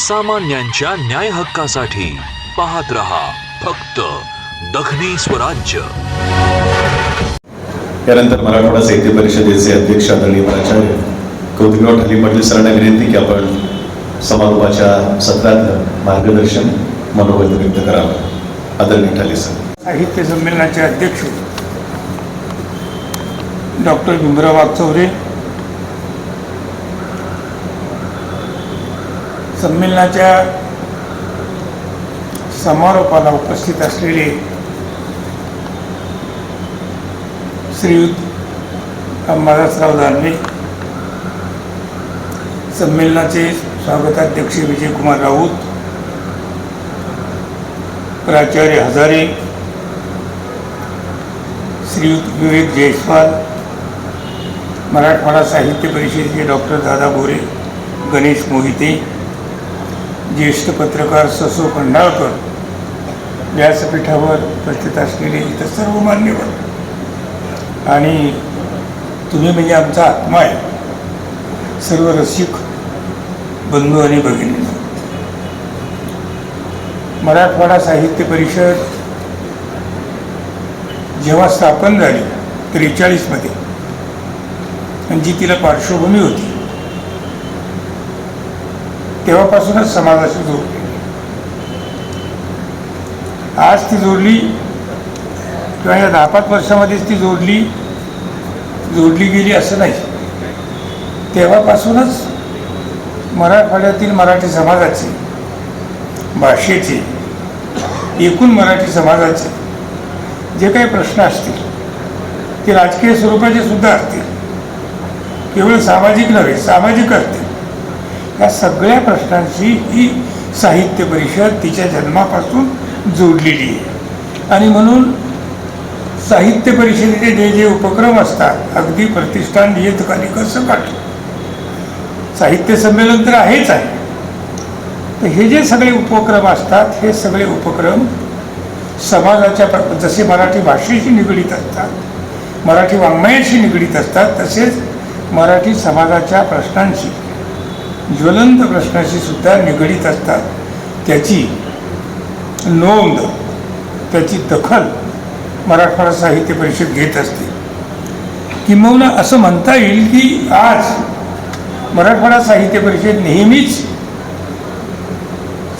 सामान्यांच्या न्याय हक्कासाठी पाहत रहा फक्त दखनी स्वराज्य. यानंतर मराठवाडा साहित्य परिषदेचे अध्यक्ष आदरणीय प्राचार्य कौतिकराव ठाले पाटील सरांना विनंती की आपण समारोपाच्या सत्रात मार्गदर्शन मनोगत व्यक्त करावं. आदरणीय ठाले सर. साहित्य संमेलनाचे अध्यक्ष डॉक्टर भीमराव वागचौरे संमेलनाच्या समारोपाला उपस्थित असलेले श्रीयुत अंबादासराव दानवे संमेलनाचे स्वागताध्यक्ष विजयकुमार राऊत प्राचार्य हजारे श्रीयुत विवेक जयस्वाल मराठवाडा साहित्य परिषदेचे डॉक्टर दादा बोरे गणेश मोहिते ज्येष्ठ पत्रकार ससो खंडाळकर व्यासपीठावर उपस्थित असलेले इतर सर्व मान्यवर. आणि तुम्ही म्हणजे आमचा आत्मा आहे. सर्व रसिक बंधू आणि भगिनी. मराठवाडा साहित्य परिषद जेव्हा स्थापन झाली त्रेचाळीसमध्ये आणि जी तिला पार्श्वभूमी होती तेव्हापासूनच समाजाशी जोडली आज ती जोडली किंवा या दहा पाच वर्षामध्येच ती जोडली जोडली गेली असं नाही. तेव्हापासूनच मराठवाड्यातील मराठी समाजाचे भाषेचे एकूण मराठी समाजाचे जे काही प्रश्न असतील ते राजकीय स्वरूपाचे सुद्धा असतील. केवळ सामाजिक नव्हे सामाजिक असतील. या सगळ्या प्रश्नांशी ही साहित्य परिषद तिच्या जन्मापासून जोडलेली आहे. आणि म्हणून साहित्य परिषदेचे जे जे उपक्रम असतात अगदी प्रतिष्ठान नियतकालिक सकट साहित्य संमेलन तर आहेच आहे. तर हे जे सगळे उपक्रम असतात हे सगळे उपक्रम समाजाच्या प्र- जसे मराठी भाषेशी निगडीत असतात मराठी वाङ्मयाशी निगडीत असतात तसेच मराठी समाजाच्या प्रश्नांशी ज्वलंत प्रश्नाशी सुद्धा निगडीत असतात. त्याची नोंद त्याची दखल मराठवाडा साहित्य परिषद घेत असते. किंबहुना असं म्हणता येईल की आज मराठवाडा साहित्य परिषद नेहमीच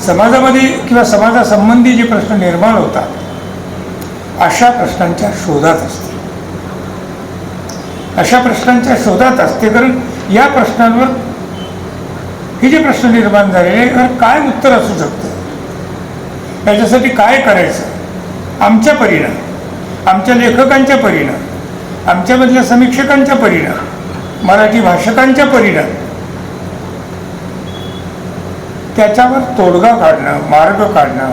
समाजामध्ये किंवा समाजासंबंधी जे प्रश्न निर्माण होतात अशा प्रश्नांच्या शोधात असते. अशा प्रश्नांच्या शोधात असते कारण या प्रश्नांवर हे जे प्रश्न निर्माण झालेले यावर काय उत्तर असू शकतं? याच्यासाठी काय करायचं? आमच्या परीनं आमच्या लेखकांच्या परीनं आमच्यामधल्या समीक्षकांच्या परीनं मराठी भाषकांच्या परीनं त्याच्यावर तोडगा काढणं मार्ग काढणं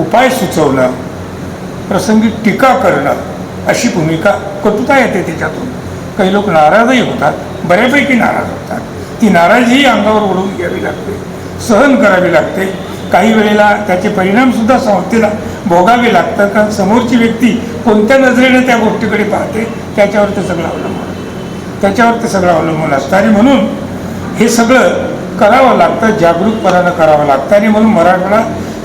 उपाय सुचवणं प्रसंगी टीका करणं अशी भूमिका कटुता येते त्याच्यातून. काही लोक नाराजही होतात बऱ्यापैकी नाराज होतात. ती नाराजीही अंगावर ओढून घ्यावी लागते. सहन करावी लागते. काही वेळेला त्याचे परिणामसुद्धा संस्थेला भोगावे लागतात. कारण समोरची व्यक्ती कोणत्या नजरेने त्या गोष्टीकडे पाहते त्याच्यावर ते सगळं अवलंबून त्याच्यावर ते सगळं अवलंबून असतं. आणि म्हणून हे सगळं करावं लागतं जागरूकपणानं करावं लागतं. आणि म्हणून मराठवाडा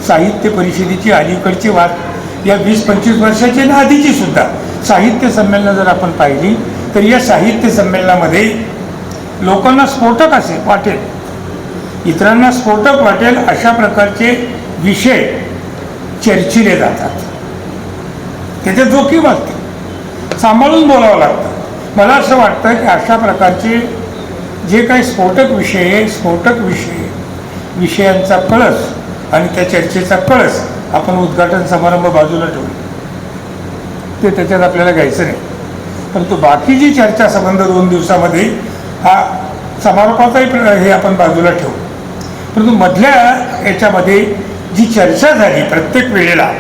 साहित्य परिषदेची अलीकडची वाद या वीस पंचवीस वर्षाची आणि आधीची सुद्धा साहित्य संमेलनं जर आपण पाहिली तर या साहित्य संमेलनामध्ये लोकांना स्फोटक असे वाटेल. इतरांना स्फोटक वाटेल अशा प्रकारचे विषय चर्चिले जातात. त्याच्यात जोखीम असते. सांभाळून बोलावं लागतं. मला असं वाटतं की अशा प्रकारचे जे काही स्फोटक विषय स्फोटक विषय विषयांचा कळस आणि त्या चर्चेचा कळस आपण उद्घाटन समारंभ बाजूला ठेवू. ते त्याच्यात आपल्याला घ्यायचं नाही. परंतु बाकी जी चर्चा संबंध दोन दिवसामध्ये हा समारोपाचाही प्र- हे आपण बाजूला ठेवू. परंतु मधल्या याच्यामध्ये जी चर्चा झाली प्रत्येक वेळेला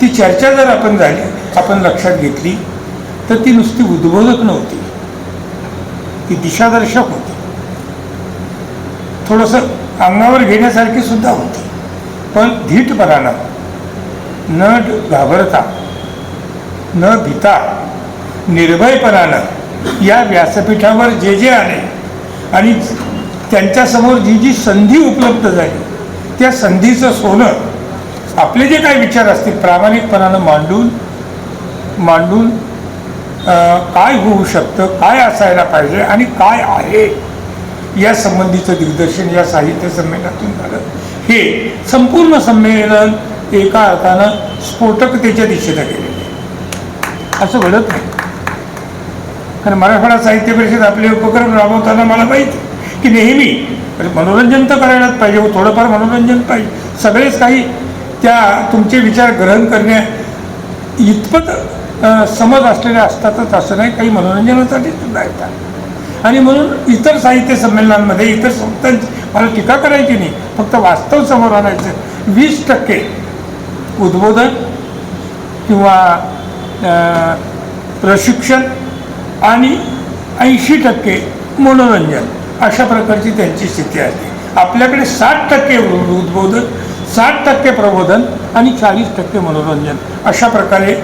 ती चर्चा जर आपण झाली आपण लक्षात घेतली तर ती नुसती उद्बोधक नव्हती. ती दिशादर्शक होती. थोडंसं अंगावर घेण्यासारखी सुद्धा होती. पण धीटपणानं न घाबरता न भिता निर्भयपणानं या व्यासपीठावर जे जे आले आणि त्यांच्यासमोर जी जी संधी उपलब्ध झाली त्या संधीचं सोनं आपले जे काही विचार असतील प्रामाणिकपणानं मांडून मांडून काय होऊ शकतं काय असायला पाहिजे आणि काय आहे या संबंधीचं दिग्दर्शन या साहित्य संमेलनातून झालं. हे संपूर्ण संमेलन एका अर्थानं स्फोटकतेच्या दिशेनं गेलेलं आहे. असं घडत नाही. कारण मराठवाडा साहित्य परिषद आपले उपक्रम राबवताना मला माहीत की नेहमी म्हणजे मनोरंजन तर करायलाच पाहिजे व थोडंफार मनोरंजन पाहिजे. सगळेच काही त्या तुमचे विचार ग्रहण करण्या इतपत समज असलेले असतातच असं नाही काही मनोरंजनासाठी सुद्धा येतात आणि म्हणून इतर साहित्य संमेलनांमध्ये इतर संस्थांची मला टीका करायची नाही फक्त वास्तव समोर आणायचं. वीस टक्के उद्बोधन किंवा प्रशिक्षण आणि ऐंशी टक्के मनोरंजन अशा प्रकारची त्यांची स्थिती आहे. आपल्याकडे साठ टक्के उद्बोधन साठ टक्के प्रबोधन आणि चाळीस टक्के मनोरंजन अशा प्रकारे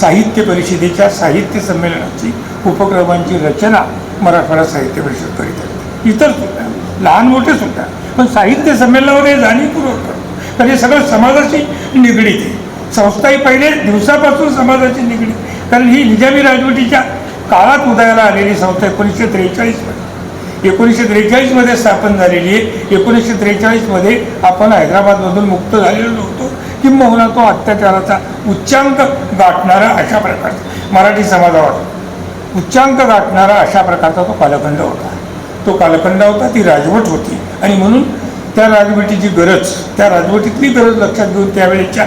साहित्य परिषदेच्या साहित्य संमेलनाची उपक्रमांची रचना मराठवाडा साहित्य परिषद करीत असते इतर सुद्धा लहान मोठे सुद्धा. पण साहित्य संमेलनावर हे जाणीवपूर्वक करतो कारण हे सगळं समाजाशी निगडीत आहे. संस्था ही पहिले दिवसापासून समाजाची निगडीत कारण ही निजामी राजवटीच्या काळात उदयाला आलेली संस्था एकोणीसशे त्रेचाळीसमध्ये एकोणीसशे त्रेचाळीसमध्ये स्थापन झालेली आहे एकोणीसशे त्रेचाळीसमध्ये आपण हैदराबादमधून मुक्त झालेलो नव्हतो किंबहुना तो अत्याचाराचा उच्चांक गाठणारा अशा प्रकारचा. मराठी समाजावर उच्चांक गाठणारा अशा प्रकारचा तो कालखंड होता. तो कालखंड होता ती राजवट होती. आणि म्हणून त्या राजवटीची गरज त्या राजवटीतली गरज लक्षात घेऊन त्यावेळेच्या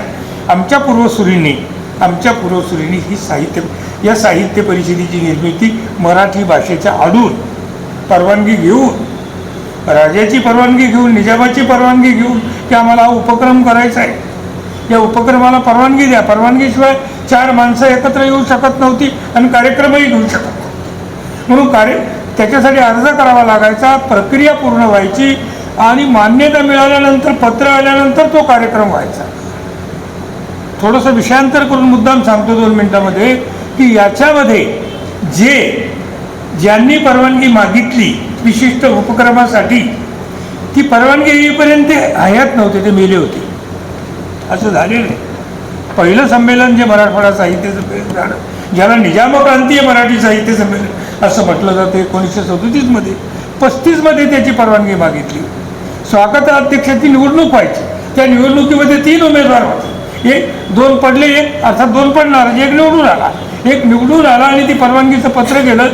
आमच्या पूर्वसुरींनी आमच्या पूर्वसुरींनी ही साहित्य या साहित्य परिषदेची निर्मिती मराठी भाषेच्या आडून परवानगी घेऊन राजाची परवानगी घेऊन निजामाची परवानगी घेऊन की आम्हाला हा उपक्रम करायचा आहे. या उपक्रमाला परवानगी द्या. परवानगीशिवाय चार माणसं एकत्र येऊ शकत नव्हती आणि कार्यक्रमही घेऊ शकत नव्हती. म्हणून कार्य त्याच्यासाठी अर्ज करावा लागायचा. प्रक्रिया पूर्ण व्हायची आणि मान्यता मिळाल्यानंतर पत्र आल्यानंतर तो कार्यक्रम व्हायचा. थोडंसं विषयांतर करून मुद्दाम सांगतो दोन मिनिटामध्ये. की याच्यामध्ये जे ज्यांनी परवानगी मागितली विशिष्ट उपक्रमासाठी ती परवानगी येईपर्यंत ते हयात नव्हते ते मेले होते. असं झालेलं आहे. पहिलं संमेलन जे मराठवाडा साहित्य संमेलन झालं ज्याला निजामक्रांतीय मराठी साहित्य संमेलन असं म्हटलं जातं एकोणीसशे सदोतीसमध्ये. पस्तीसमध्ये त्याची परवानगी मागितली. स्वागताध्यक्षाची निवडणूक व्हायची. त्या निवडणुकीमध्ये तीन उमेदवार होते. एक दोन पडले एक अर्थात दोन पडणार एक निवडून आला. एक निवडून आला आणि ती परवानगीचं पत्र गेलं.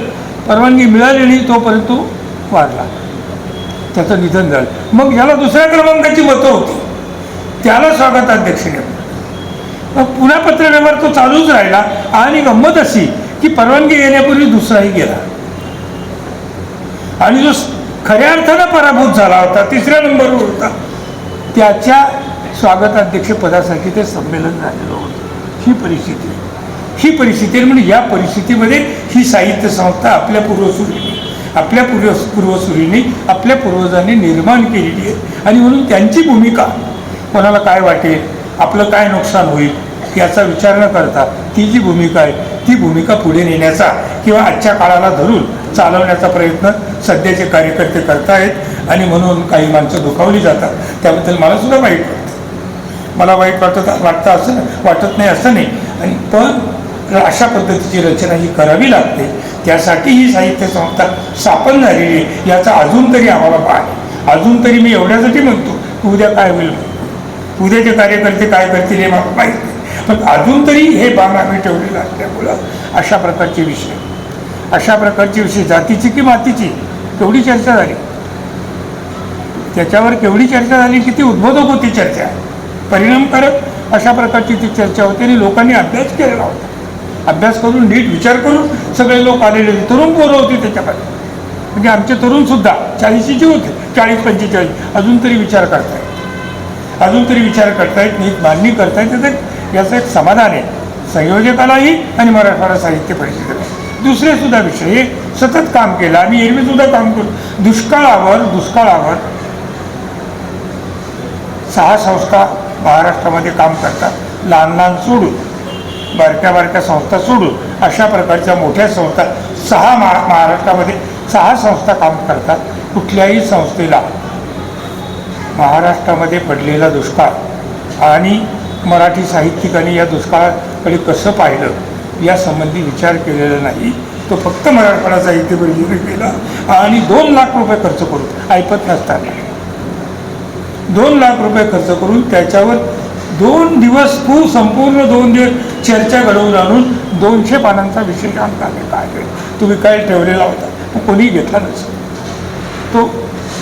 परवानगी मिळालेली तोपर्यंत तो वारला. त्याचं निधन झालं. मग याला दुसऱ्या क्रमांकाची मतं होती. त्याला स्वागताध्यक्ष मग पुन्हा पत्र व्यवहार तो चालूच राहिला आणि गंमत अशी की परवानगी येण्यापूर्वी दुसराही गेला. आणि जो खऱ्या अर्थानं पराभूत झाला होता तिसऱ्या नंबरवर होता त्याच्या स्वागताध्यक्षपदासाठी ते संमेलन झालेलं होतं. ही परिस्थिती. ही परिस्थिती आहे म्हणजे या परिस्थितीमध्ये ही साहित्य संस्था आपल्या पूर्वसुरीने आपल्या पूर्व पूर्वसुरीने आपल्या पूर्वजांनी निर्माण केलेली आहे. आणि म्हणून त्यांची भूमिका कोणाला काय वाटेल आपलं काय नुकसान होईल याचा विचार न करता ती जी भूमिका आहे ती भूमिका पुढे नेण्याचा किंवा आजच्या काळाला धरून चालवण्याचा प्रयत्न सध्याचे कार्यकर्ते करतायत. आणि म्हणून काही माणसं दुखावली जातात. त्याबद्दल मला सुद्धा वाईट मला वाईट वाटत वाटतं असं वाटत नाही असं नाही. आणि पण अशा पद्धतीची रचना ही करावी लागते. त्यासाठी ही साहित्य संस्था स्थापन झालेली आहे. याचा अजून तरी आम्हाला भान अजून तरी मी एवढ्यासाठी म्हणतो की उद्या काय होईल? उद्याचे कार्यकर्ते काय करतील हे मला माहीत नाही. पण अजून तरी हे भान आम्ही ठेवलेलं असल्यामुळं अशा प्रकारचे विषय. अशा प्रकारचे विषय. जातीची की मातीची? केवढी चर्चा झाली. त्याच्यावर केवढी चर्चा झाली? किती उद्बोधक होती चर्चा. परिणामकारक अशा प्रकारची ती चर्चा होती आणि लोकांनी अभ्यास केलेला होता. अभ्यास करून नीट विचार करून सगळे लोक आलेले होते. तरुण पोरं होती त्याच्यामध्ये म्हणजे आमचे तरुणसुद्धा चाळीशीचे होते चाळीस पंचेचाळीस अजून तरी विचार करतायत. अजून तरी विचार करतायत नीट मांडणी करतायत. त्याचं याचं एक समाधान आहे. संयोजकालाही आणि मराठवाडा साहित्य परिषदेला दुसरे सुद्धा विषय सतत काम केलं. आम्ही एरवी सुद्धा काम करू. दुष्काळावर दुष्काळावर सहा संस्था महाराष्ट्रामध्ये काम करतात. लहान लहान सोडून बारक्या बारक्या संस्था सोडून अशा प्रकारच्या मोठ्या संस्था सहा महा महाराष्ट्रामध्ये सहा संस्था काम करतात. कुठल्याही संस्थेला. महाराष्ट्रामध्ये पडलेला दुष्काळ आणि मराठी साहित्यिकांनी या दुष्काळाकडे कसं पाहिलं यासंबंधी विचार केलेला नाही. तो फक्त मराठवाडा साहित्य परिषदेने केला आणि दोन लाख रुपये खर्च करून ऐकत नसताना. दोन लाख रुपये खर्च करून त्याच्यावर दोन दिवस खूप संपूर्ण दोन दिवस चर्चा घडवून आणून दोनशे पानांचा विशेषांक आले. काय तुम्ही काय ठेवलेला होता. तो कोणी घेतला नसेल. तो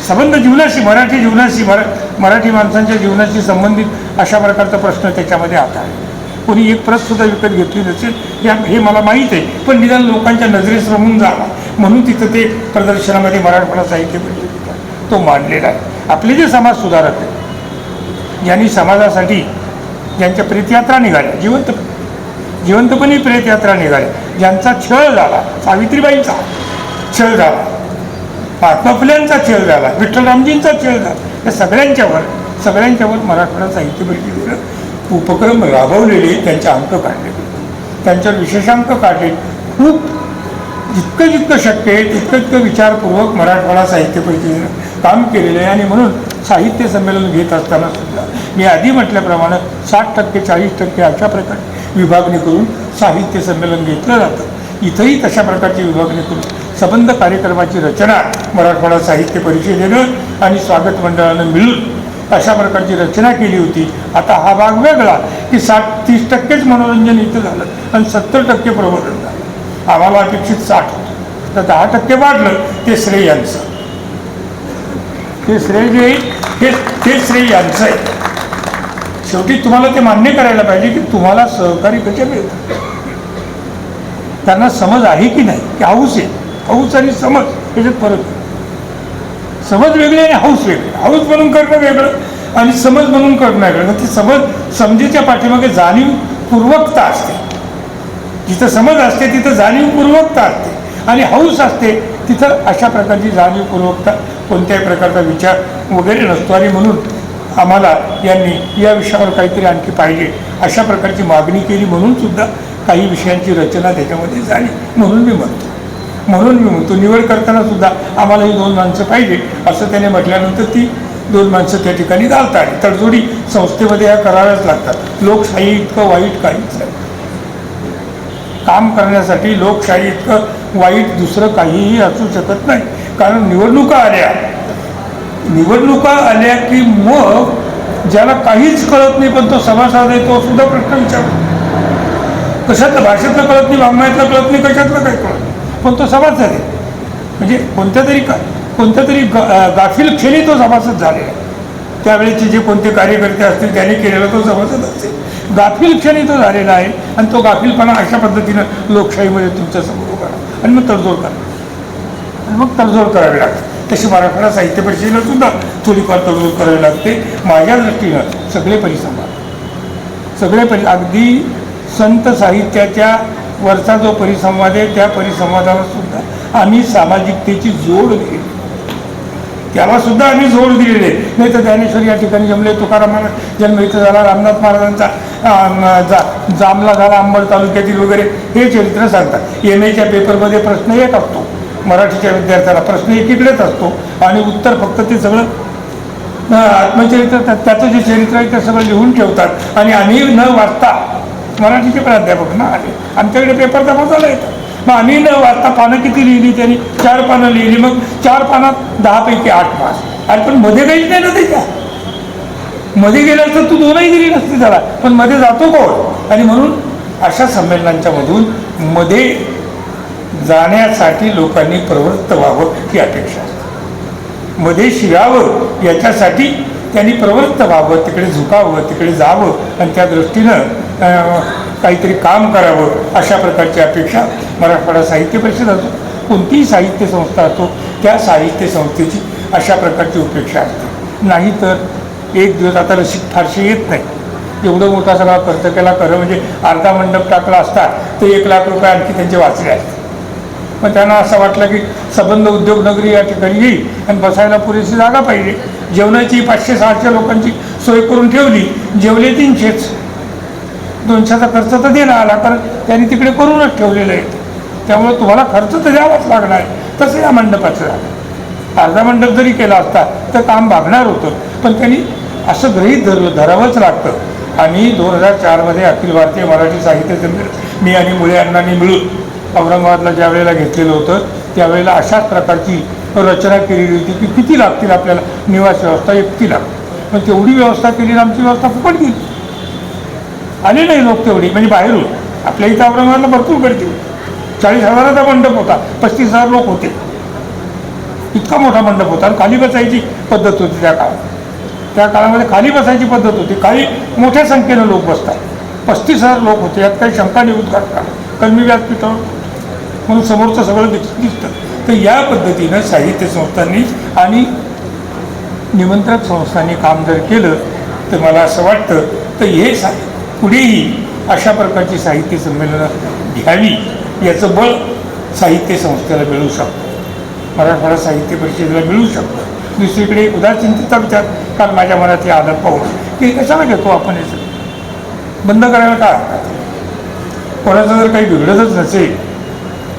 संबंध जीवनाशी मराठी जीवनाशी मरा मराठी माणसांच्या जीवनाशी संबंधित अशा प्रकारचा प्रश्न त्याच्यामध्ये आता आहे. कोणी एक प्रतसुद्धा विकत घेतली नसेल या हे मला माहीत आहे. पण निदान लोकांच्या नजरेस रमून जावा. म्हणून तिथं ते प्रदर्शनामध्ये मराठवाडा साहित्य परिषदेचा तो मांडलेला आहे. आपले जे समाज सुधारक आहेत ज्यांनी समाजासाठी ज्यांच्या प्रेतयात्रा निघाल्या जिवंत जिवंतपणी प्रेतयात्रा निघाल्या ज्यांचा छळ झाला सावित्रीबाईंचा छळ झाला महात्मा फुल्यांचा छळ झाला विठ्ठलरामजींचा छळ झाला या सगळ्यांच्यावर सगळ्यांच्यावर मराठवाडा साहित्य परिषदेनं उपक्रम राबवलेले त्यांचे अंक काढले. त्यांच्यावर विशेषांक काढले. खूप जितकं जितकं शक्य आहे तितकं तितकं विचारपूर्वक मराठवाडा साहित्य परिषदेनं काम केलेलं आहे आणि म्हणून साहित्य संमेलन घेत असताना सुद्धा मी आधी म्हटल्याप्रमाणे साठ टक्के चाळीस टक्के अशा प्रकारे विभागणी करून साहित्य संमेलन घेतलं जातं. इथंही तशा प्रकारची विभागणी करून संबंध कार्यक्रमाची रचना मराठवाडा साहित्य परिषदेनं आणि स्वागत मंडळानं मिळून अशा प्रकारची रचना केली होती. आता हा भाग वेगळा की साठ तीस टक्केच मनोरंजन इथं झालं आणि सत्तर टक्के प्रबोधन झालं. आम्हाला अपेक्षित साठ होतं. तर दहा टक्के वाढलं ते श्रेयांचं यांचं ते श्रेय जे आहे ते ते श्रेय यांचं आहे. शेवटी तुम्हाला ते मान्य करायला पाहिजे की तुम्हाला सहकारी कसे मिळतात? त्यांना समज आहे की नाही? की हाऊस आहे? हाऊस आणि समज याच्यात फरक समज वेगळी आणि हाऊस वेगळी. हाऊस म्हणून करणं वेगळं आणि समज म्हणून करणं वेगळं. ती समज समजेच्या पाठीमागे जाणीवपूर्वकता असते. जिथं समज असते तिथं जाणीवपूर्वकता असते. आणि हाऊस असते तिथं अशा प्रकारची जाणीवपूर्वकता कोणत्याही प्रकारचा विचार वगैरे नसतो. आणि म्हणून आम्हाला यांनी या विषयावर काहीतरी आणखी पाहिजे अशा प्रकारची मागणी केली. म्हणून सुद्धा काही विषयांची रचना त्याच्यामध्ये झाली. म्हणून मी म्हणतो. म्हणून मी म्हणतो. निवड करताना सुद्धा आम्हाला ही दोन माणसं पाहिजे असं त्याने म्हटल्यानंतर ती दोन माणसं त्या ठिकाणी घालतात तडजोडी संस्थेमध्ये ह्या कराव्याच लागतात. लोकशाही इतकं वाईट काहीच नाही. काम करण्यासाठी लोकशाही इतकं वाईट दुसरं काहीही असू शकत नाही. कारण निवडणुका आल्या. निवडणुका आल्या की मग ज्याला काहीच कळत नाही पण तो सभासद आहे तो सुद्धा प्रश्न विचारतो. कशातलं? भाषेतलं कळत नाही वाङ्मयातलं कळत नाही कशातलं काही कळत नाही. पण तो सभासद आहे. म्हणजे कोणत्या तरी का कोणत्या तरी गा गाफील क्षणी तो सभासद झालेला आहे. त्यावेळेचे जे कोणते कार्यकर्ते असतील त्यांनी केलेला तो सभासद असेल गाफील क्षणी तो झालेला आहे आणि तो गाफीलपणा अशा पद्धतीनं लोकशाहीमध्ये तुमच्यासमोर उभा आणि मग तडजोड करा. आणि मग तडजोड करावी लागते. तशी मराठवाडा साहित्य परिषदेला सुद्धा थोडीफार तडजोड करावी लागते. माझ्या दृष्टीनं सगळे परिसंवाद सगळे परि अगदी संत साहित्याच्या वरचा जो परिसंवाद आहे त्या परिसंवादाला सुद्धा आम्ही सामाजिकतेची जोड दिली त्याला सुद्धा आम्ही जोड दिलेले नाही तर ज्ञानेश्वर या ठिकाणी जमले तुकाराम जन्म इथं झाला रामनाथ महाराजांचा जा जामला झाला अंबड तालुक्यातील वगैरे हे चरित्र सांगतात. एम एच्या पेपरमध्ये प्रश्न एक असतो मराठीच्या विद्यार्थ्याला प्रश्न एकीकडेच असतो आणि उत्तर फक्त ते सगळं आत्मचरित्र त्याचं जे चरित्र आहे ते सगळं लिहून ठेवतात. आणि आम्ही न वाचता मराठीचे प्राध्यापक ना आले. आमच्याकडे पेपर तपासायला येतात मग आम्ही न वाचता पानं किती लिहिली त्यांनी? चार पानं लिहिली. मग चार पानात दहापैकी आठ पास आणि पण मध्ये काहीच नाही ना त्याच्या. मध्ये गेला तर तू दोनही दिली नसती त्याला. पण मध्ये जातो कोण? आणि म्हणून अशा संमेलनांच्या मधून मध्ये जाण्यासाठी लोकांनी प्रवृत्त व्हावं ही अपेक्षा असते. मध्ये शिरावं याच्यासाठी त्यांनी प्रवृत्त व्हावं तिकडे झुकावं तिकडे जावं. आणि त्या दृष्टीनं काहीतरी काम करावं अशा प्रकारची अपेक्षा मराठवाडा साहित्य परिषद असो कोणतीही साहित्य संस्था असो त्या साहित्य संस्थेची अशा प्रकारची उपेक्षा असते. नाहीतर एक दिवस आता रशीद फारशी येत नाही. एवढं मोठा सगळा खर्च केला खरं म्हणजे अर्धा मंडप टाकला असता तर एक लाख रुपये आणखी त्यांचे वाचले असते. मग त्यांना असं वाटलं की संबंध उद्योगनगरी या ठिकाणी येईल आणि बसायला पुरेशी जागा पाहिजे. जेवणाची पाचशे सहाशे लोकांची सोय करून ठेवली जेवले तीनशेच. दोनशेचा खर्च तर देणं आला कारण त्यांनी तिकडे करूनच ठेवलेलं आहे. त्यामुळे तुम्हाला खर्च तर द्यावाच लागणार. आहे तसं या मंडपाचं झालं. अर्धा मंडप जरी केला असता तर काम भागणार होतं. पण त्यांनी असं गृहीत धरलं धरावंच लागतं. आणि दोन हजार चारमध्ये अखिल भारतीय मराठी साहित्य संमेलन मी आणि मुळे अण्णांनी मिळून औरंगाबादला ज्या वेळेला घेतलेलं होतं त्यावेळेला अशाच प्रकारची रचना केलेली होती की किती लागतील आपल्याला निवास व्यवस्था एकती लागते. पण तेवढी व्यवस्था केली आमची व्यवस्था फुकट गेली. आले नाही लोक तेवढी म्हणजे बाहेरून. आपल्या इथं औरंगाबादला भरपूर गर्दी होती. चाळीस हजाराचा मंडप होता पस्तीस हजार लोक होते. इतका मोठा मंडप होता आणि खाली बसायची पद्धत होती त्या काळात. त्या काळामध्ये खाली बसायची पद्धत होती. काही मोठ्या संख्येनं लोक बसतात. पस्तीस हजार लोक होते. यात काही शंका निघून का कमी व्यासपीठावर म्हणून समोरचं सगळं दिसतं. तर या पद्धतीनं साहित्य संस्थांनी आणि निमंत्रक संस्थांनी काम जर केलं तर मला असं वाटतं तर हे साहित्य पुढेही अशा प्रकारची साहित्य संमेलनं घ्यावी याचं बळ साहित्य संस्थेला मिळू शकतं. मराठवाडा साहित्य परिषदेला मिळू शकतं. दुसरीकडे उदासीनतेचा विचार काल माझ्या मनात हे आलं पाहून की हे कशाला घेतो आपण हे सगळं? बंद करायला काय हरकत कोणाचं जर काही बिघडतच नसेल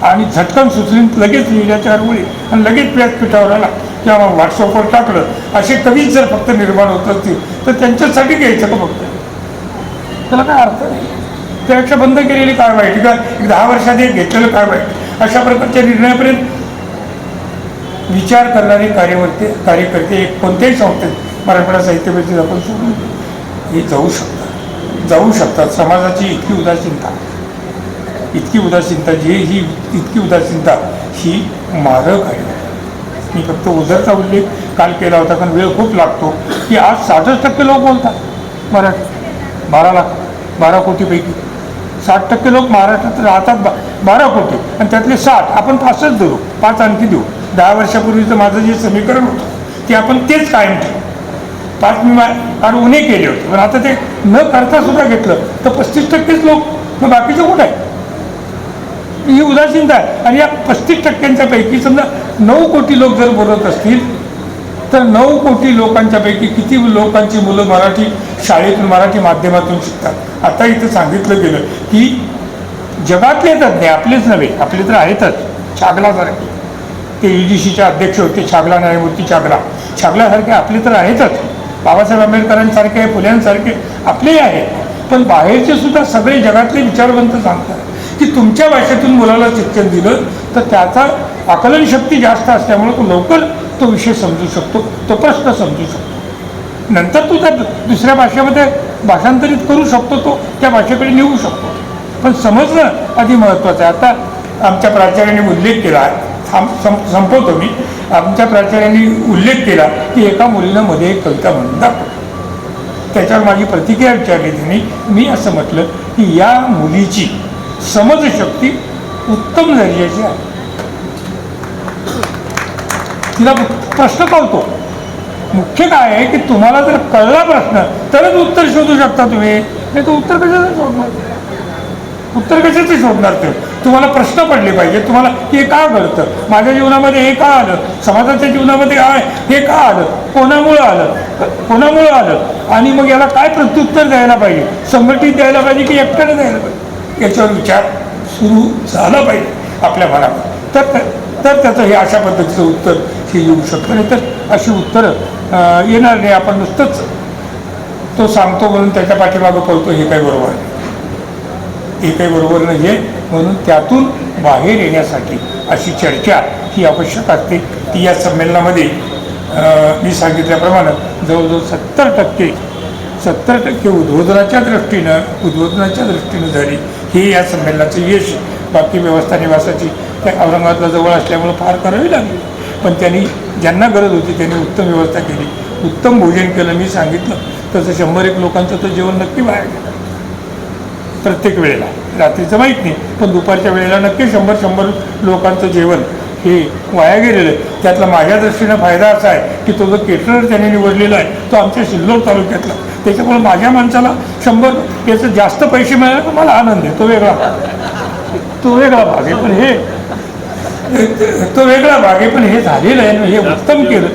आणि झटकन सुचलीन लगेच लिहिण्याच्या मुळे आणि लगेच व्यासपीठावर आला किंवा व्हॉट्सअपवर टाकलं असे कवीच जर फक्त निर्माण होत असतील तर त्यांच्यासाठी घ्यायचं का फक्त? त्याला काय अर्थ? नाही त्यापेक्षा बंद केलेली काय किंवा एक दहा वर्षात एक घेतलेलं काय अशा प्रकारच्या निर्णयापर्यंत विचार करणारे कार्यकर्ते कार्यकर्ते एक कोणत्याही संस्थेत मराठवाडा साहित्य परिषद आपण सोडून हे जाऊ शकतात. जाऊ शकतात. समाजाची इतकी उदासीनता. इतकी उदासीनता जी ही इतकी उदासीनता ही मारक आहे. मी फक्त उदरचा उल्लेख काल केला होता कारण वेळ खूप लागतो. की आज साठच टक्के लोक बोलतात मराठी. बारा लाख. बारा कोटीपैकी साठ टक्के लोक महाराष्ट्रात राहतात बा बारा कोटी. आणि त्यातले साठ आपण पाचच धरू. पाच आणखी देऊ. दहा वर्षापूर्वीचं माझं जे समीकरण होतं ते आपण तेच कायम ठेवू. पाच मी मा फार केले होते. पण आता ते न करता सुद्धा घेतलं तर पस्तीस टक्केच लोक मग बाकीचं कुठं आहे ही उदासीनता आहे. आणि या पस्तीस टक्क्यांच्या पैकी समजा नऊ कोटी लोक जर बोलत असतील तर नऊ कोटी लोकांच्या पैकी किती लोकांची मुलं मराठी शाळेतून मराठी माध्यमातून शिकतात. आता इथं सांगितलं गेलं की जगातले तज्ज्ञ आपलेच नव्हे आपले तर आहेतच. छागलासारखे ते यू जी सीचे अध्यक्ष होते छागला न्यायमूर्ती छागला. छागलासारखे आपले तर आहेतच. बाबासाहेब आंबेडकरांसारखे फुल्यांसारखे आपलेही आहेत. पण बाहेरचे सुद्धा सगळे जगातले विचारवंत सांगतात की तुमच्या भाषेतून मुलाला शिक्षण दिलं तर त्याचा आकलन शक्ती जास्त असल्यामुळे तो लवकर तो विषय समजू शकतो तो प्रश्न समजू शकतो. नंतर तो त्या दुसऱ्या भाषेमध्ये भाषांतरित करू शकतो तो त्या भाषेकडे नेऊ शकतो. पण समजणं आधी महत्त्वाचं आहे. आता आमच्या प्राचार्याने उल्लेख केला थांब सं संपवतो मी. आमच्या प्राचार्यांनी उल्लेख केला की एका मुलीनं मध्ये एक कविता म्हणून दाखवली त्याच्यावर माझी प्रतिक्रिया विचारली त्यांनी. मी असं म्हटलं की या मुलीची समजशक्ती उत्तम दर्जाची आहे. तिला प्रश्न कळतो. मुख्य काय आहे की तुम्हाला जर कळला प्रश्न तरच उत्तर शोधू शकता तुम्ही. नाही तर उत्तर कशाचं शोधणार? उत्तर कशाचं शोधणार ते? तुम्हाला प्रश्न पडले पाहिजे. तुम्हाला हे का घडतं? माझ्या जीवनामध्ये हे का आलं? समाजाच्या जीवनामध्ये काय? हे का आलं? कोणामुळं आलं? कोणामुळं आलं? आणि मग याला काय प्रत्युत्तर द्यायला पाहिजे? संघटित द्यायला पाहिजे की एकट्याने द्यायला पाहिजे? याच्यावर विचार सुरू झाला पाहिजे आपल्या मनात तर तर त्याचं हे अशा पद्धतीचं उत्तर हे येऊ शकतं. नाही तर अशी उत्तरं येणार नाही. आपण नुसतंच तो सांगतो म्हणून त्याच्या पाठीमागं पळतो. हे काही बरोबर नाही. हे काही बरोबर नाही आहे म्हणून त्यातून बाहेर येण्यासाठी अशी चर्चा ही आवश्यक असते. ती या संमेलनामध्ये अं, मी सांगितल्याप्रमाणे जवळजवळ सत्तर टक्के सत्तर टक्के उद्बोधनाच्या दृष्टीनं उद्बोधनाच्या दृष्टीनं झाली हे या संमेलनाचं यश बाकी व्यवस्था निवासाची त्या औरंगाबादला जवळ असल्यामुळं फार करावी लागली. पण त्यांनी ज्यांना गरज होती त्यांनी उत्तम व्यवस्था केली. उत्तम भोजन केलं मी सांगितलं. तसं शंभर एक लोकांचं तर जेवण नक्की बाहेर गेलं. प्रत्येक वेळेला. रात्रीचं माहीत नाही पण दुपारच्या वेळेला नक्की शंभर शंभर लोकांचं जेवण हे वाया गेलेलं आहे. त्यातला माझ्या दृष्टीनं फायदा असा आहे की तो जो केटरर त्याने निवडलेला आहे तो आमच्या सिल्लोड तालुक्यातला. त्याच्यामुळे माझ्या माणसाला शंभर याचं जास्त पैसे मिळाले तर मला आनंद आहे. तो वेगळा तो वेगळा भाग आहे. पण हे तो वेगळा भाग आहे पण हे झालेलं आहे ना, हे उत्तम केलं.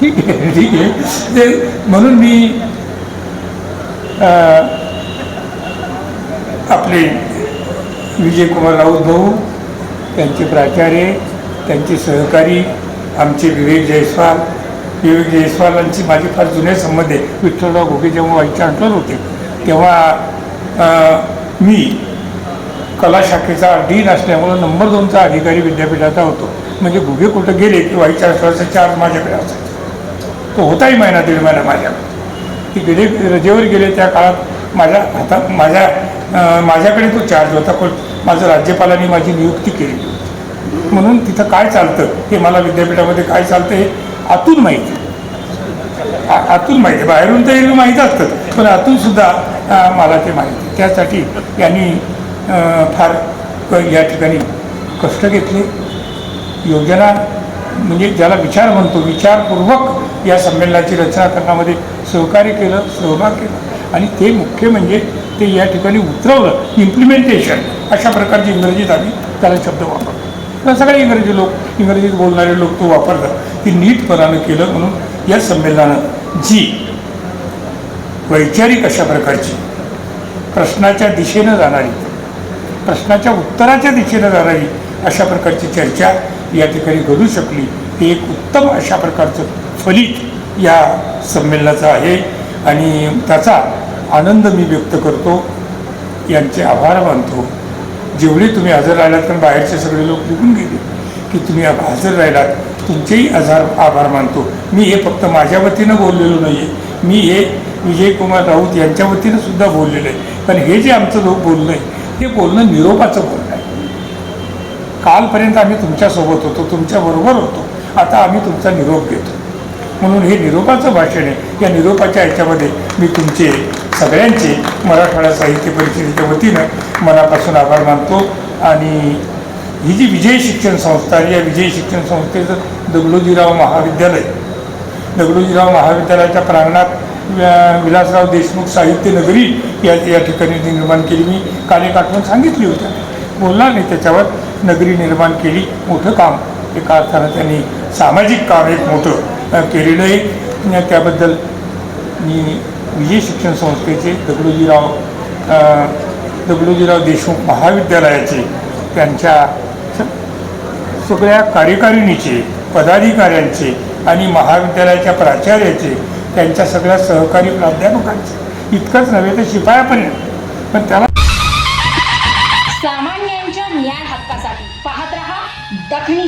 ठीक आहे ठीक आहे. ते म्हणून मी आपले विजयकुमार राऊत भाऊ त्यांचे प्राचार्य त्यांचे सहकारी आमचे विवेक जयस्वाल विवेक जयस्वालांची माझी फार जुने संबंध आहे. विठ्ठलराव घोगे जेव्हा व्हाईस चान्सलर होते तेव्हा मी कला शाखेचा डीन असल्यामुळं नंबर दोनचा अधिकारी विद्यापीठाचा होतो. म्हणजे गुगे कुठं गेले की व्हाईस चान्सलरचा चार्ज माझ्याकडे असायचा. तो होताही महिना दीड महिना माझ्याकडे. ती गेले रजेवर गेले त्या काळात माझ्या हातात माझ्या माझ्याकडे तो चार्ज होता. पण माझं राज्यपालांनी माझी नियुक्ती केली. म्हणून तिथं काय चालतं हे मला विद्यापीठामध्ये काय चालतं हे आतून माहिती आ- आतून माहिती बाहेरून तर माहीत असतं पण आतून सुद्धा मला ते माहिती त्यासाठी यांनी फार या ठिकाणी कष्ट घेतले. योजना म्हणजे ज्याला विचार म्हणतो विचारपूर्वक या संमेलनाची रचना करण्यामध्ये सहकार्य केलं सहभाग केला. आणि ते मुख्य म्हणजे ते या ठिकाणी उतरवलं इम्प्लिमेंटेशन अशा प्रकारची इंग्रजीत आम्ही त्याला शब्द वापरतो. तर सगळे इंग्रजी लोक इंग्रजीत बोलणारे लोक तो वापरतात. ती नीटपणानं केलं म्हणून या संमेलनानं जी वैचारिक अशा प्रकारची प्रश्नाच्या दिशेनं जाणारी प्रश्नाच्या उत्तराच्या दिशेनं जाणारी अशा प्रकारची चर्चा या ठिकाणी घडू शकली. हे एक उत्तम अशा प्रकारचं फलित या संमेलनाचं आहे आणि त्याचा आनंद मी व्यक्त करतो. यांचे आभार मानतो. जेवढे तुम्ही हजर राहिलात कारण बाहेरचे सगळे लोक निघून गेले की तुम्ही हजर राहिलात तुमचेही आजार आभार मानतो. मी हे फक्त माझ्या वतीनं बोललेलो नाही आहे मी हे विजयकुमार राऊत यांच्या वतीनं सुद्धा बोललेलं आहे. कारण हे जे आमचं लोक बोललं आहे ते बोलणं निरोपाचं बोलणं आहे. कालपर्यंत आम्ही तुमच्यासोबत होतो तुमच्याबरोबर होतो. आता आम्ही तुमचा निरोप घेतो. म्हणून हे निरोपाचं भाषण आहे. या निरोपाच्या ह्याच्यामध्ये मी तुमचे सगळ्यांचे मराठवाडा साहित्य परिषदेच्या वतीनं मनापासून आभार मानतो. आणि ही जी विजय शिक्षण संस्था आहे या विजय शिक्षण संस्थेचं दगडोजीराव महाविद्यालय. दगडोजीराव महाविद्यालयाच्या प्रांगणात विलासराव देशमुख साहित्य नगरी या या ठिकाणी ती निर्माण केली. मी काल एक आठवण सांगितली होती. बोलणार नाही त्याच्यावर. नगरी निर्माण केली. मोठं काम. एका अर्थानं त्यांनी सामाजिक काम एक मोठं केलेलं आहे. त्याबद्दल मी विजय शिक्षण संस्थेचे दगडोजीराव दगडोजीराव देशमुख महाविद्यालयाचे त्यांच्या सगळ्या कार्यकारिणीचे पदाधिकाऱ्यांचे आणि महाविद्यालयाच्या प्राचार्याचे त्यांच्या सगळ्या सहकारी प्राध्यापकांचं. इतकंच नव्हे तर शिपायापर्यंत. पण त्याला सामान्यांच्या न्याय हक्कासाठी पाहत रहा दखनी